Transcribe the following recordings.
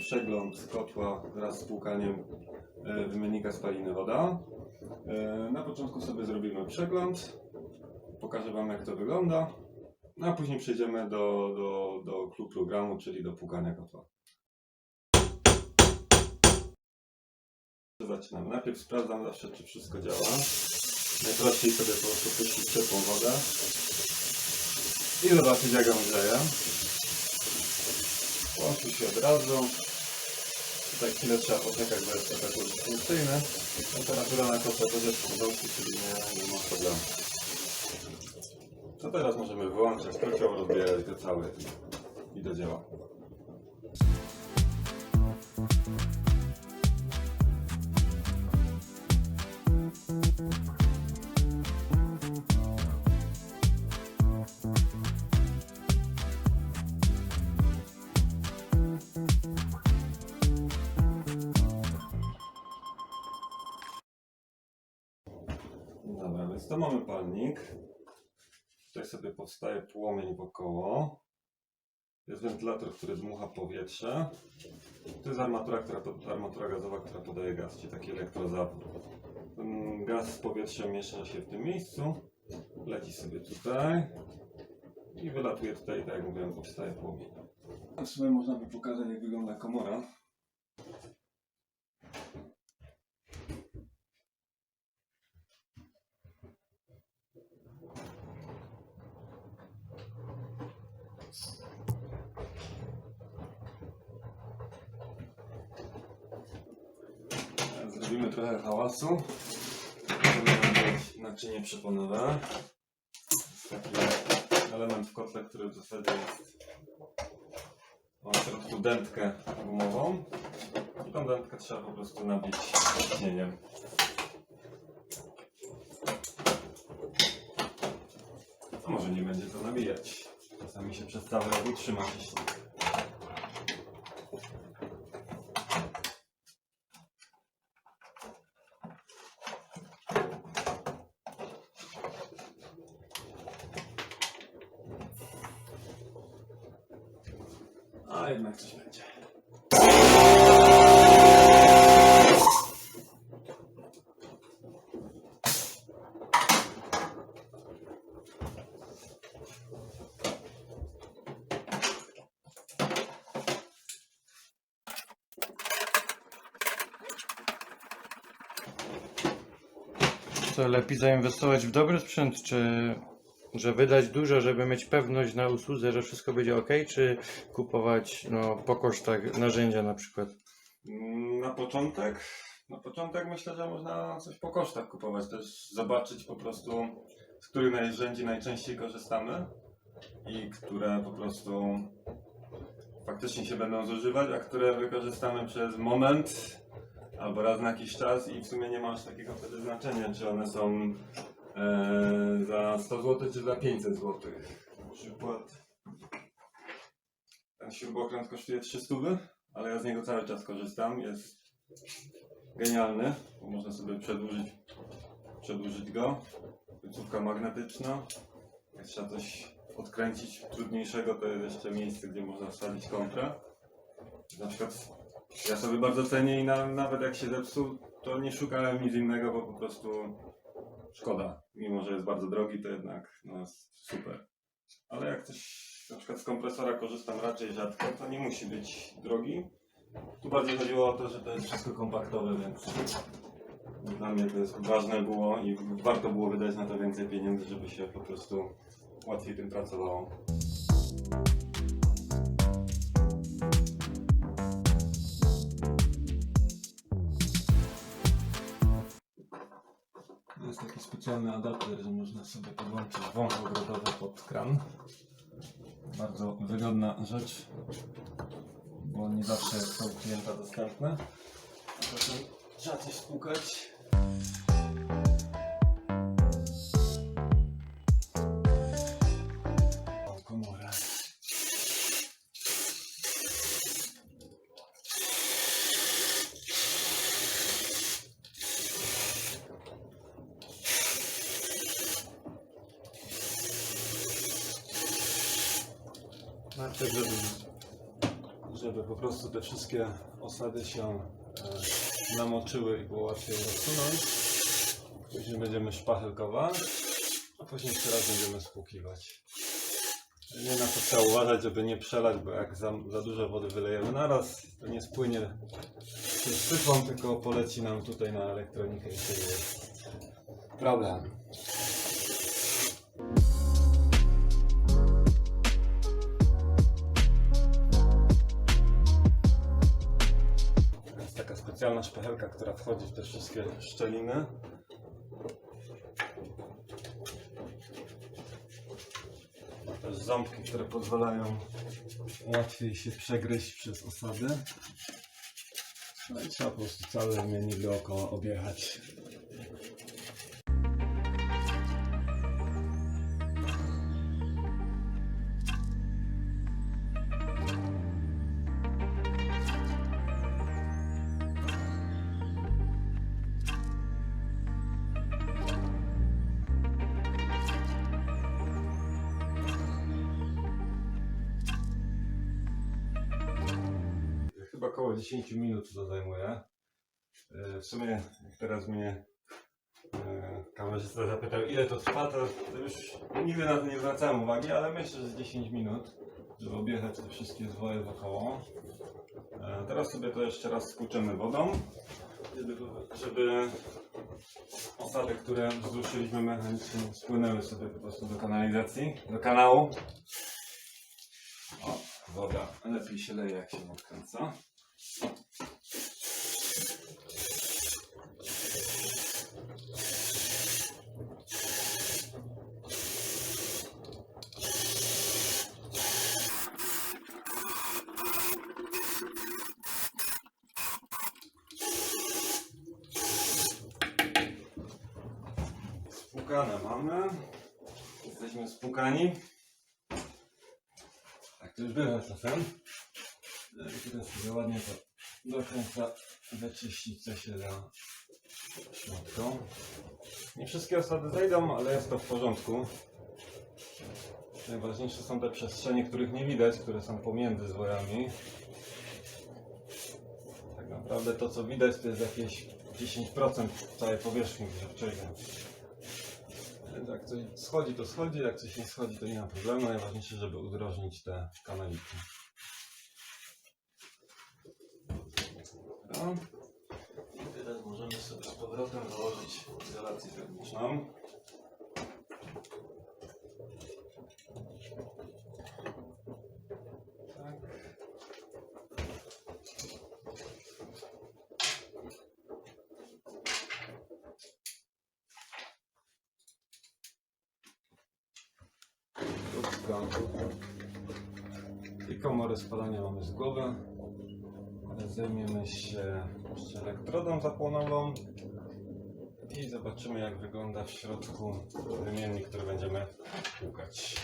przegląd kotła wraz z płukaniem e, wymiennika spaliny woda. E, Na początku sobie zrobimy przegląd, pokażę Wam jak to wygląda, no a później przejdziemy do, do, do clue programu, czyli do płukania kotła. Zaczynamy. Najpierw sprawdzam zawsze, czy wszystko działa. Najprościej sobie po prostu puścić ciepłą wodę i zobaczyć jak ją grzeje. Łączy się od razu. Tutaj chwilę trzeba poczekać, bo jest to tak funkcyjny. Temperatura na kotła też jest w czyli nie, nie ma problemu. To teraz możemy wyłączyć kocioł, rozbierać go cały i do dzieła. To mamy palnik. Tutaj sobie powstaje płomień wokoło. Jest wentylator, który dmucha powietrze. To jest armatura, która, armatura gazowa, która podaje gaz, czyli taki elektrozapór. Ten gaz z powietrzem miesza się w tym miejscu, leci sobie tutaj i wylatuje tutaj, tak jak mówiłem, powstaje płomień. W sumie można by pokazać, jak wygląda komora. Zrobimy hałasu. Będziemy naczynie przeponowe. Taki element w kotle, który w zasadzie jest ma w środku dętkę gumową. I tą dętkę trzeba po prostu nabić ciśnieniem. A może nie będzie to nabijać. Czasami się przez cały rok A jednak coś będzie. Lepiej zainwestować w dobry sprzęt, czy że wydać dużo, żeby mieć pewność na usłudze, że wszystko będzie ok, czy kupować no, po kosztach narzędzia na przykład? Mm, Na początek, na początek myślę, że można coś po kosztach kupować, też zobaczyć po prostu, z których narzędzi najczęściej korzystamy i które po prostu faktycznie się będą zużywać, a które wykorzystamy przez moment albo raz na jakiś czas i w sumie nie ma aż takiego wtedy znaczenia, czy one są e, za 100 zł, czy za 500 zł. Na przykład ten śrubokręt kosztuje 300 zł ale ja z niego cały czas korzystam. Jest genialny, bo można sobie przedłużyć, przedłużyć go. Końcówka magnetyczna. Jak trzeba coś odkręcić trudniejszego, to jest jeszcze miejsce, gdzie można wsadzić kontrę. Na przykład ja sobie bardzo cenię i na, nawet jak się zepsuł, to nie szukałem nic innego, bo po prostu szkoda. Mimo, że jest bardzo drogi, to jednak no, jest super. Ale jak ktoś na przykład z kompresora korzystam raczej rzadko, to nie musi być drogi. Tu bardziej chodziło o to, że to jest wszystko kompaktowe, więc dla mnie to jest ważne było i warto było wydać na to więcej pieniędzy, żeby się po prostu łatwiej tym pracowało. Jest taki specjalny adapter, że można sobie podłączyć wąż ogrodowy pod kran. Bardzo wygodna rzecz, bo nie zawsze są klienta dostępne. Trzeba coś spłukać. Najpierw, żeby żeby po prostu te wszystkie osady się e, namoczyły i było łatwiej rozsunąć. Później będziemy szpachelkować, a później jeszcze raz będziemy spłukiwać. Nie na to trzeba uważać, żeby nie przelać, bo jak za, za dużo wody wylejemy naraz, to nie spłynie syfon, tylko poleci nam tutaj na elektronikę i wtedy jest problem. Specjalna szpachelka, która wchodzi w te wszystkie szczeliny. Też ząbki, które pozwalają łatwiej się przegryźć przez osady. No i trzeba po prostu cały wymiennik dookoła objechać. Chyba około 10 minut to zajmuje. E, W sumie, jak teraz mnie e, kamerzysta zapytał, ile to trwa, to, już nigdy na to nie zwracałem uwagi, ale myślę, że z 10 minut, żeby objechać te wszystkie zwoje wokoło. E, Teraz sobie to jeszcze raz skłuczymy wodą, żeby osady, które wzruszyliśmy mechanicznie, spłynęły sobie po prostu do kanalizacji, do kanału. O, woda lepiej się leje, jak się odkręca. Spłukane mamy. Jesteśmy spłukani. Tak to już bywa czasem. Teraz sobie ładnie to do końca wyczyścić, co się da środką. Nie wszystkie osady zejdą, ale jest to w porządku. Najważniejsze są te przestrzenie, których nie widać, które są pomiędzy zwojami. Tak naprawdę to, co widać, to jest jakieś 10% całej powierzchni grzewczej. Więc jak coś schodzi, to schodzi, jak coś nie schodzi, to nie ma problemu. Najważniejsze, żeby udrożnić te kanaliki. Dobra. I teraz możemy sobie z powrotem założyć izolację termiczną. Tak. I komory spalania mamy z głowy. Zajmiemy się jeszcze elektrodą zapłonową i zobaczymy jak wygląda w środku wymiennik, który będziemy płukać.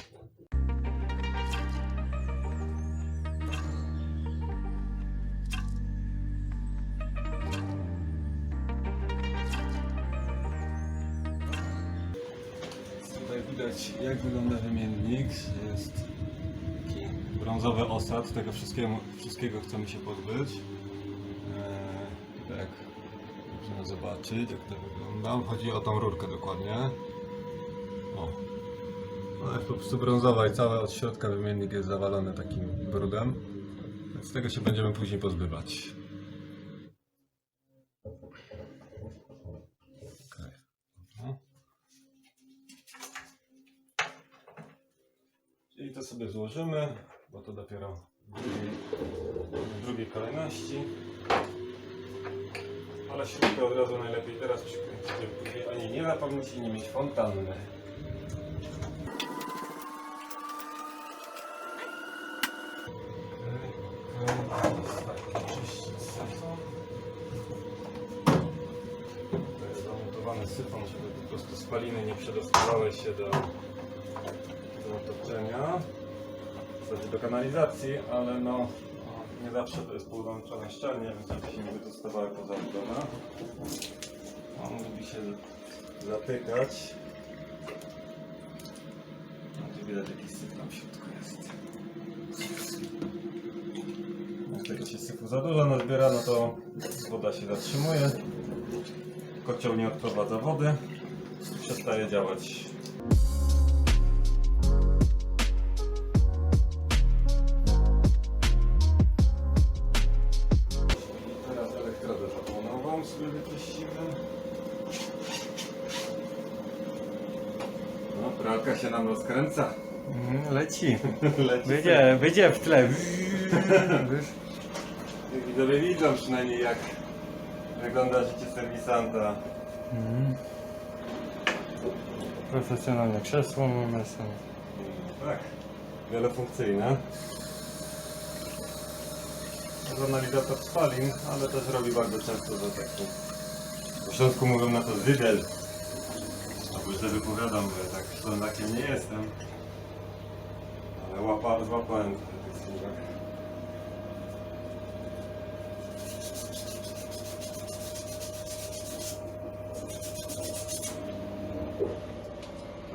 Tutaj widać jak wygląda wymiennik. Jest brązowy osad. Tego wszystkiego, wszystkiego chcemy się pozbyć. Eee, tak można zobaczyć jak to wygląda. Chodzi o tą rurkę dokładnie. O. Ona jest po prostu brązowa i cały od środka wymiennik jest zawalony takim brudem. Więc tego się będziemy później pozbywać. Czyli to sobie złożymy, bo to dopiero w drugiej, kolejności. Ale śrubkę od razu najlepiej teraz przykręcić, żeby później ani nie napełnić i nie mieć fontanny. Syfon, żeby po prostu spaliny nie przedostawały się do, do otoczenia, zasadzie do kanalizacji, ale no, nie zawsze to jest połączone szczelnie, więc żeby się nie wydostawały poza budowę. On lubi się zatykać. No tu widać jakiś syf tam w środku jest. tego się syfu za dużo nazbiera, no to woda się zatrzymuje. Kocioł nie odprowadza wody. Przestaje działać. Wyczyścimy. No, pralka się nam rozkręca. Mm, leci. Leci Wyjdzie, wyjdzie w tle. Wiesz? Widzowie widzą przynajmniej jak wygląda życie serwisanta. Mm. Profesjonalne krzesło mamy są. Tak, wielofunkcyjne. Analizator spalin, ale też robi bardzo często zatekty. W Śląsku mówią na to zydel. Albo źle wypowiadam, że tak ślązakiem nie jestem. Ale łapa, złapałem tych słówek.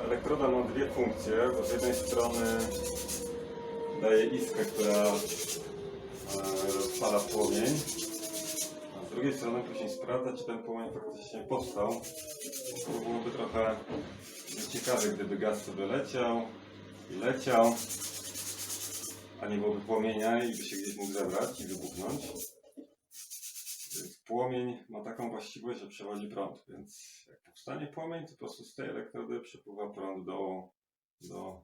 Elektroda ma dwie funkcje, bo z jednej strony daje iskrę, która rozpala płomień, a z drugiej strony później sprawdza, czy ten płomień faktycznie powstał. To byłoby trochę ciekawe, gdyby gaz sobie leciał i leciał, a nie byłoby płomienia i by się gdzieś mógł zebrać i wybuchnąć. Płomień ma taką właściwość, że przewodzi prąd, więc jak powstanie płomień, to po prostu z tej elektrody przepływa prąd do, do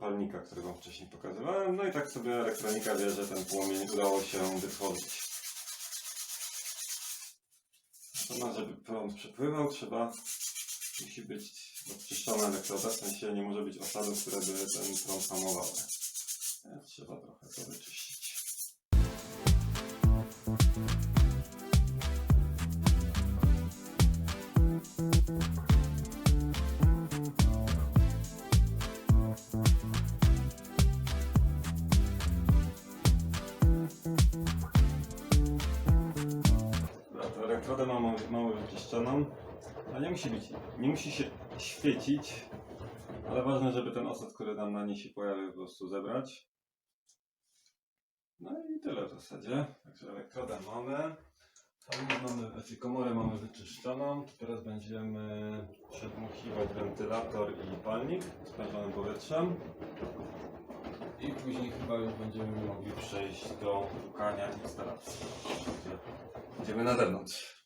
palnika, który Wam wcześniej pokazywałem. No i tak sobie elektronika wie, że ten płomień udało się wytworzyć. Natomiast, żeby prąd przepływał, trzeba, musi być odczyszczona elektroda, w sensie nie może być osadów, które by ten prąd hamowały. Trzeba trochę to wyczyścić. Nie musi być, nie musi się świecić, ale ważne, żeby ten osad, który nam na niej się pojawił, po prostu zebrać. No i tyle w zasadzie. Także mamy. Palnik mamy, znaczy komorę mamy wyczyszczoną. Teraz będziemy przedmuchiwać wentylator i palnik sprężonym powietrzem. I później chyba już będziemy mogli przejść do szukania instalacji. Idziemy na zewnątrz.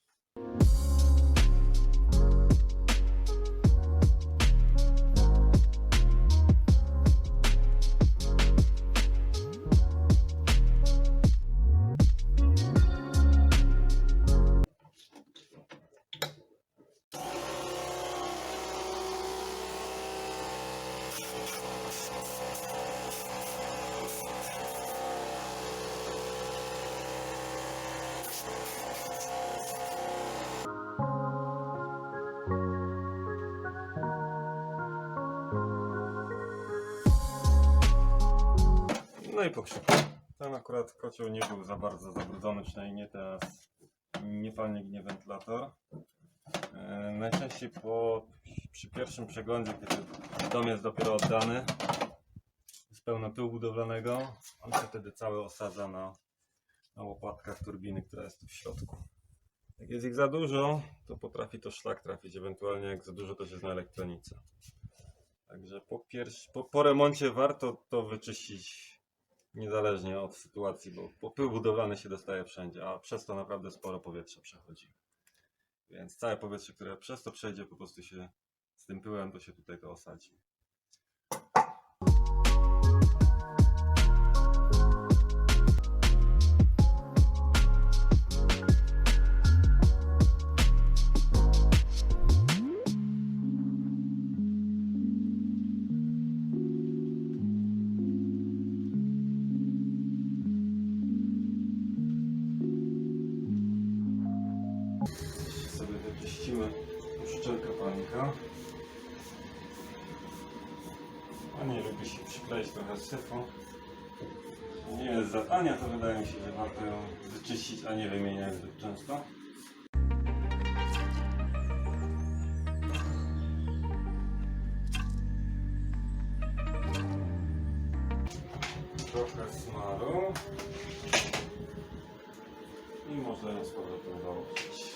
Pokrzyk. Ten akurat kocioł nie był za bardzo zabrudzony, przynajmniej nie teraz. Nie palnik, wentylator. E, najczęściej po, przy pierwszym przeglądzie, kiedy dom jest dopiero oddany, jest pełno pyłu budowlanego, on się wtedy cały osadza na, na łopatkach turbiny, która jest tu w środku. Jak jest ich za dużo, to potrafi to szlak trafić, ewentualnie jak za dużo to się na elektronice. Także po, pierwszy, po, po remoncie warto to wyczyścić niezależnie od sytuacji, bo popył budowlany się dostaje wszędzie, a przez to naprawdę sporo powietrza przechodzi. Więc całe powietrze, które przez to przejdzie, po prostu się z tym pyłem, to się tutaj to osadzi. Monika. Pani lubisz przykleić trochę syfu. Nie jest za tania, to wydaje mi się, że warto ją wyczyścić, a nie wymieniać zbyt często. Trochę smaru. I można ją z powrotem założyć.